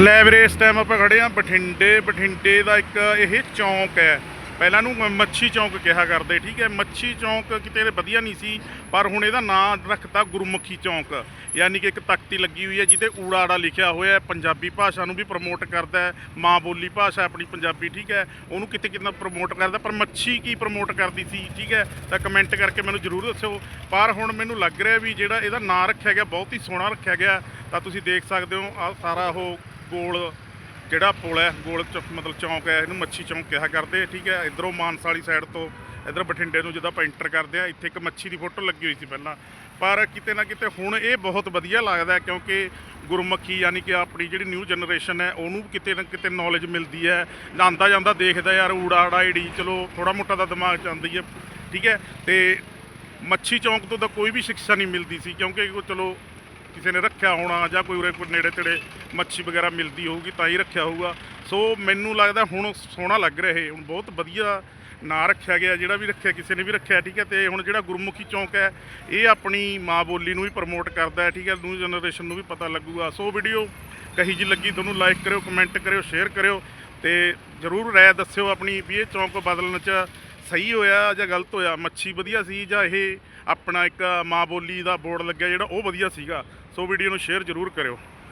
ਲੈ ਵੀਰੇ, ਇਸ ਟਾਈਮ ਆਪਾਂ ਖੜੇ ਆ ਬਠਿੰਡੇ। ਬਠਿੰਡੇ ਦਾ ਇੱਕ ਇਹ ਚੌਂਕ ਹੈ। ਪਹਿਲਾਂ ਨੂੰ ਮ- ਮੱਛੀ ਚੌਂਕ ਕਿਹਾ ਕਰਦੇ, ਠੀਕ ਹੈ? ਮੱਛੀ ਚੌਂਕ ਕਿਤੇ ਵਧੀਆ ਨਹੀਂ ਸੀ, ਪਰ ਹੁਣ ਇਹਦਾ ਨਾਂ ਰੱਖਤਾ ਗੁਰਮੁਖੀ ਚੌਂਕ। ਯਾਨੀ ਕਿ ਇੱਕ ਤਖਤੀ ਲੱਗੀ ਹੋਈ ਹੈ ਜਿਹਤੇ ਊੜਾੜਾ ਲਿਖਿਆ ਹੋਇਆ ਹੈ। ਪੰਜਾਬੀ ਭਾਸ਼ਾ ਨੂੰ ਵੀ ਪ੍ਰਮੋਟ ਕਰਦਾ ਹੈ। ਮਾਂ ਬੋਲੀ ਭਾਸ਼ਾ ਆਪਣੀ ਪੰਜਾਬੀ, ਠੀਕ ਹੈ? ਉਹਨੂੰ ਕਿਤੇ ਕਿਤੇ ਪ੍ਰਮੋਟ ਕਰਦਾ, ਪਰ ਮੱਛੀ ਕੀ ਪ੍ਰਮੋਟ ਕਰਦੀ ਸੀ, ਠੀਕ ਹੈ? ਤਾਂ ਕਮੈਂਟ ਕਰਕੇ ਮੈਨੂੰ ਜਰੂਰ ਦੱਸਿਓ। ਪਰ ਹੁਣ ਮੈਨੂੰ ਲੱਗ ਰਿਹਾ ਵੀ ਜਿਹੜਾ ਇਹਦਾ ਨਾਂ ਰੱਖਿਆ ਗਿਆ, ਬਹੁਤ ਹੀ ਸੋਹਣਾ ਰੱਖਿਆ ਗਿਆ। ਤਾਂ ਤੁਸੀਂ ਦੇਖ ਸਕਦੇ ਹੋ ਆ ਸਾਰਾ ਉਹ ਗੋਲ ਜਿਹੜਾ ਪੁਲ ਹੈ, ਗੋਲ ਚ ਮਤਲਬ ਚੌਂਕ ਹੈ, ਇਹਨੂੰ ਮੱਛੀ ਚੌਂਕ ਕਿਹਾ ਕਰਦੇ ਠੀਕ ਹੈ? ਇਧਰੋਂ ਮਾਨਸਾ ਵਾਲੀ ਸਾਈਡ ਤੋਂ ਇਧਰ ਬਠਿੰਡੇ ਨੂੰ ਜਦੋਂ ਆਪਾਂ ਐਂਟਰ ਕਰਦੇ ਆ, ਇੱਥੇ ਇੱਕ ਮੱਛੀ ਦੀ ਫੋਟੋ ਲੱਗੀ ਹੋਈ ਸੀ ਪਹਿਲਾਂ। ਪਰ ਕਿਤੇ ਨਾ ਕਿਤੇ ਹੁਣ ਇਹ ਬਹੁਤ ਵਧੀਆ ਲੱਗਦਾ ਕਿਉਂਕਿ ਗੁਰਮੁਖੀ ਯਾਨੀ ਕਿ ਆਪਣੀ ਜਿਹੜੀ ਨਿਊ ਜਨਰੇਸ਼ਨ ਹੈ, ਉਹਨੂੰ ਕਿਤੇ ਨਾ ਕਿਤੇ ਨੌਲੇਜ ਮਿਲਦੀ ਹੈ। ਜਾਂਦਾ ਜਾਂਦਾ ਦੇਖਦਾ ਯਾਰ, ਊੜਾ ਆੜਾ ਈੜੀ ਚਲੋ ਥੋੜਾ ਮੋਟਾ ਦਾ ਦਿਮਾਗ ਚ ਆਉਂਦੀ ਹੈ, ਠੀਕ ਹੈ? ਤੇ ਮੱਛੀ ਚੌਂਕ ਤੋਂ ਤਾਂ ਕੋਈ ਵੀ ਸਿੱਖਿਆ ਨਹੀਂ ਮਿਲਦੀ ਸੀ ਕਿਉਂਕਿ ਚਲੋ ਕਿਸੇ ਨੇ ਰੱਖਿਆ ਹੋਣਾ ਜਾਂ ਕੋਈ ਉਰੇ ਕੋਈ ਨੇੜੇ ਤੇੜੇ ਮੱਛੀ ਵਗੈਰਾ ਮਿਲਦੀ ਹੋਊਗੀ ਤਾਂ ਹੀ ਰੱਖਿਆ ਹੋਊਗਾ। ਸੋ ਮੈਨੂੰ ਲੱਗਦਾ ਹੁਣ ਸੋਹਣਾ ਲੱਗ ਰਿਹਾ ਇਹ। ਹੁਣ ਬਹੁਤ ਵਧੀਆ ਨਾਂ ਰੱਖਿਆ ਗਿਆ, ਜਿਹੜਾ ਵੀ ਰੱਖਿਆ, ਕਿਸੇ ਨੇ ਵੀ ਰੱਖਿਆ, ਠੀਕ ਹੈ, ਤੇ ਹੁਣ ਜਿਹੜਾ ਗੁਰਮੁਖੀ ਚੌਂਕ ਹੈ, ਇਹ ਆਪਣੀ ਮਾਂ ਬੋਲੀ ਨੂੰ ਵੀ ਪ੍ਰਮੋਟ ਕਰਦਾ ਹੈ, ਠੀਕ ਹੈ ਨਿਊ ਜਨਰੇਸ਼ਨ ਨੂੰ ਵੀ ਪਤਾ ਲੱਗੂਗਾ। ਸੋ ਵੀਡੀਓ ਕਹੀ ਜੀ ਲੱਗੀ, ਤੁਹਾਨੂੰ ਲਾਈਕ ਕਰਿਓ ਕਮੈਂਟ ਕਰਿਓ ਸ਼ੇਅਰ ਕਰਿਓ, ਤੇ ਜਰੂਰ ਰਾਏ ਦੱਸਿਓ ਆਪਣੀ ਵੀ ਇਹ ਚੌਂਕ ਬਦਲਣ ਚ ਸਹੀ ਹੋਇਆ ਜਾਂ ਗਲਤ ਹੋਇਆ, ਮੱਛੀ ਵਧੀਆ ਸੀ ਜਾਂ ਇਹ ਆਪਣਾ ਇੱਕ ਮਾਂ ਬੋਲੀ ਦਾ ਬੋਰਡ ਲੱਗਿਆ ਜਿਹੜਾ ਉਹ ਵਧੀਆ ਸੀਗਾ। ਸੋ ਵੀਡੀਓ ਨੂੰ ਸ਼ੇਅਰ ਜਰੂਰ ਕਰਿਓ।